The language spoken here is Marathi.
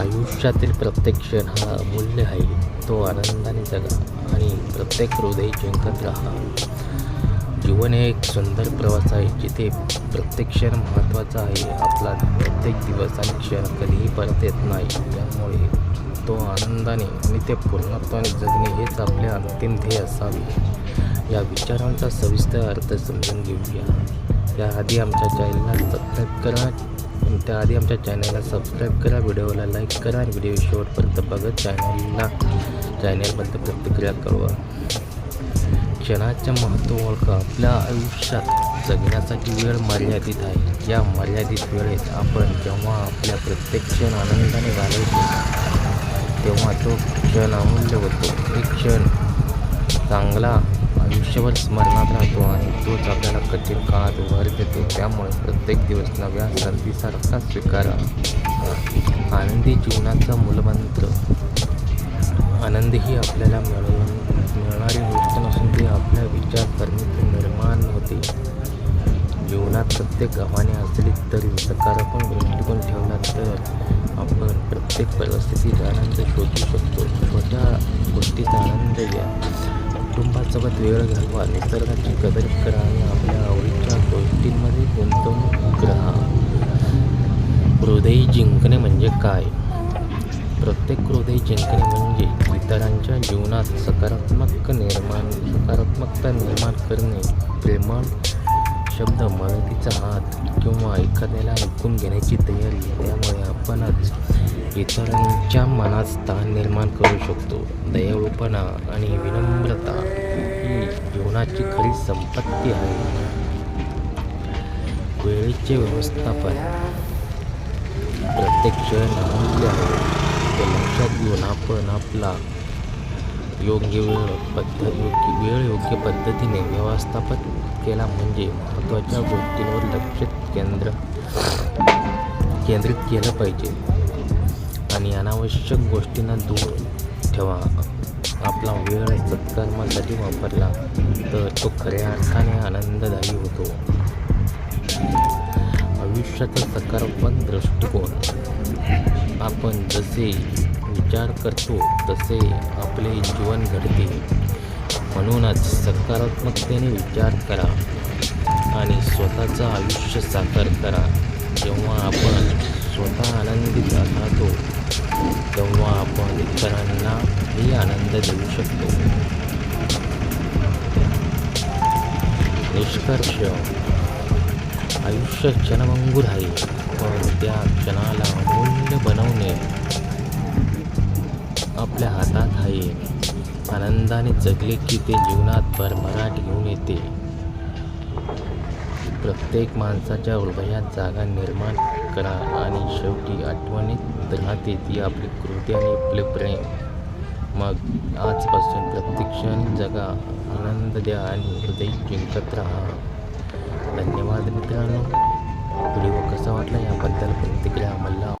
आयुष्यातील प्रत्येक क्षण हा अमूल्य आहे तो आनंदाने जगा आणि प्रत्येक हृदय जिंकत राहा. जीवन हे एक सुंदर प्रवास आहे जिथे प्रत्येक क्षण महत्त्वाचा आहे. आपला प्रत्येक दिवस आणि क्षण कधीही परत येत नाही. त्यामुळे तो आनंदाने आणि ते पूर्णत्वाने जगणे हेच आपले अंतिम ध्येय असावे. या विचारांचा सविस्तर अर्थ समजून घेऊया. त्याआधी आमच्या चॅनलला सबस्क्राईब करा त्याआधी आमच्या चॅनलला सबस्क्राईब करा व्हिडिओला लाईक करा आणि व्हिडिओ शेवटपर्यंत बघत चॅनलला चॅनलबद्दल प्रतिक्रिया कळवा. क्षणाचं महत्त्व ओळखा आपल्या आयुष्यात जगण्यासाठी वेळ मर्यादित आहे. या मर्यादित वेळेत आपण जेव्हा आपल्या प्रत्येक क्षण आनंदाने घालवतो तेव्हा तो क्षण अमूल्य होतो. एक क्षण चांगला आयुष्यभर स्मरणात राहतो आणि तोच आपल्याला कठीण काळात भर देतो. त्यामुळे प्रत्येक दिवस नव्या संधीसारखा स्वीकारा आनंदी जीवनाचा मूलमंत्र. आनंद ही आपल्याला मिळून मिळणारी गोष्ट नसून ती आपल्या विचारसरणीतून निर्माण होते. जीवनात प्रत्येक आव्हाने असली तरी सकारात्मक दृष्टिकोन ठेवला तर आपण प्रत्येक परिस्थितीत आनंद शोधू शकतो. छोट्या गोष्टीचा आनंद घ्या. कुटुंबासोबत वेळ घालवा निसर्गाची कदर करा आणि आपल्या आवडीच्या गोष्टींमध्ये गुंतवणूक राहा हृदय जिंकणे म्हणजे काय? प्रत्येक हृदय जिंकणे म्हणजे इतरांच्या जीवनात सकारात्मक निर्माण सकारात्मकता निर्माण करणे. प्रेमळ शब्द मदतीचा हात किंवा एखाद्याला ऐकून घेण्याची तयारी. त्यामुळे आपणच इतरांच्या मनात स्थान निर्माण करू शकतो. दयाळूपणा आणि विनम्रता ही जीवनाची खरी संपत्ती आहे. वेळेचे व्यवस्थापन. प्रत्येक क्षण अमूल्य आहे. ते लक्षात घेऊन आपण आपला योग्य वेळ पद्धत योग्य वेळ योग्य पद्धतीने व्यवस्थापन केला म्हणजे महत्त्वाच्या गोष्टींवर लक्ष केंद्र केंद्रित केलं पाहिजे. आणि अनावश्यक गोष्टींना दूर ठेवा. आपला वेळ सत्कर्मासाठी वापरला तर तो खऱ्या अर्थाने आनंददायी होतो. आयुष्याचा सकारात्मक दृष्टिकोन. आपण जसे विचार करतो तसे आपले जीवन घडते. म्हणूनच सकारात्मकतेने विचार करा आणि स्वतःचं आयुष्य साकार करा. जेव्हा आपण तेव्हा आपण इतरांनाही आनंद देऊ शकतो. निष्कर्ष. आयुष्य क्षणभंगूर आहे पण त्या क्षणाला मूल्य बनवणे आपल्या हातात आहे. आनंदाने जगले की ते जीवनात भरभराट घेऊन येते. प्रत्येक माणसाच्या हृदयात जागा निर्माण करा आणि शेवटी आठवणीत राहते ती आपली कृती आणि आपले प्रेम. मग आजपासून प्रत्येक क्षण जगा आनंद द्या आणि हृदय जिंकत राहा. धन्यवाद मित्रांनो. व्हिडिओ कसा वाटला याबद्दल प्रतिक्रिया आम्हाला